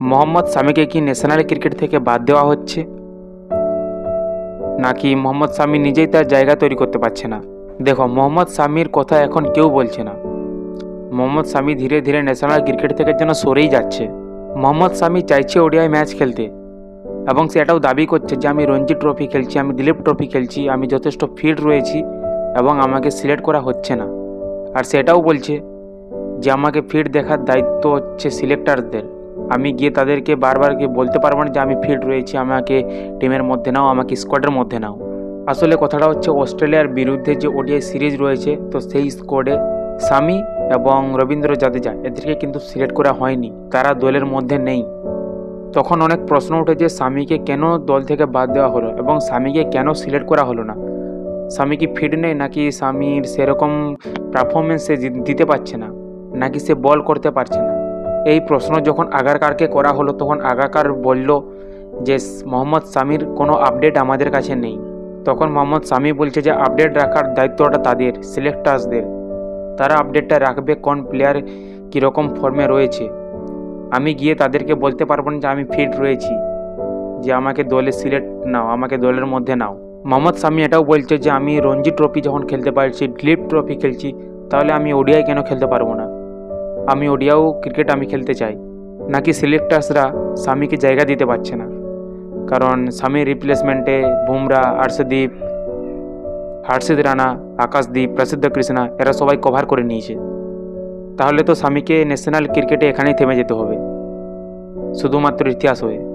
মোহাম্মদ শামিকে কি national cricket থেকে বাদ দেওয়া হচ্ছে? নাকি মোহাম্মদ শামি নিজেই তার জায়গা তৈরি করতে পারছে না? দেখো, মোহাম্মদ শামির কথা এখন কেউ বলছে না। মোহাম্মদ শামি ধীরে ধীরে ন্যাশনাল ক্রিকেট থেকে যেন সরেই যাচ্ছে। মোহাম্মদ শামি চাইছে ওডিআই ম্যাচ খেলতে এবং সে এটাও দাবি করছে যে, আমি রঞ্জি ট্রফি খেলছি, আমি দিলীপ ট্রফি খেলছি, আমি যথেষ্ট ফিট রয়েছি এবং আমাকে সিলেক্ট করা হচ্ছে না। আর সেটাও বলছে যে, আমাকে ফিট দেখার দায়িত্ব হচ্ছে সিলেক্টারদের আমি গিয়ে তাদেরকে বারবার গিয়ে বলতে পারব না যে আমি ফিট রয়েছি, আমাকে টিমের মধ্যে নাও, আমাকে স্কোয়াডের মধ্যে নাও। আসলে কথাটা হচ্ছে অস্ট্রেলিয়ার বিরুদ্ধে যে ওডিআই সিরিজ রয়েছে, তো সেই স্কোয়াডে সামি এবং রবীন্দ্র জাদেজা, এদেরকে কিন্তু সিলেক্ট করা হয়নি, তারা দলের মধ্যে নেই। তখন অনেক প্রশ্ন উঠে যে স্বামীকে কেন দল থেকে বাদ দেওয়া হলো এবং স্বামীকে কেন সিলেক্ট করা হলো না? স্বামী কি ফিট নেই নাকি স্বামীর সেরকম পারফরমেন্স সে দিতে পারছে না? নাকি সে বল করতে পারছে না? এই প্রশ্ন যখন আগারকারকে করা হলো, তখন আগারকার বলল যে, মোহাম্মদ স্বামীর কোনো আপডেট আমাদের কাছে নেই। তখন মোহাম্মদ স্বামী বলছে যে, আপডেট রাখার দায়িত্বটা তাদের, সিলেক্টার্সদের। তারা আপডেটটা রাখবে কোন প্লেয়ার কীরকম ফর্মে রয়েছে। আমি গিয়ে তাদেরকে বলতে পারব না যে, আমি ফিট রয়েছি। যে, আমাকে দলে সিলেক্ট নাও, আমাকে দলের মধ্যে নাও। মোহাম্মদ শামি এটাও বলছে যে, আমি রঞ্জি ট্রফি যখন খেলতে পারছি দিলীপ ট্রফি খেলছি, তাহলে আমি ওডিআই কেন খেলতে পারব না? আমি ওডিয়াও ক্রিকেট আমি খেলতে চাই। নাকি সিলেক্টার্সরা স্বামীকে জায়গা দিতে পারছে না? কারণ স্বামীর রিপ্লেসমেন্টে বুমরা, আর্শদীপ হার্ষিদ রানা, আকাশদীপ, প্রসিদ্ধ কৃষ্ণা, এরা সবাই কভার করে নিয়েছে। তাহলে তো স্বামীকে ন্যাশনাল ক্রিকেটে এখানেই থেমে যেতে হবে। শুধুমাত্র ইতিহাস হয়ে।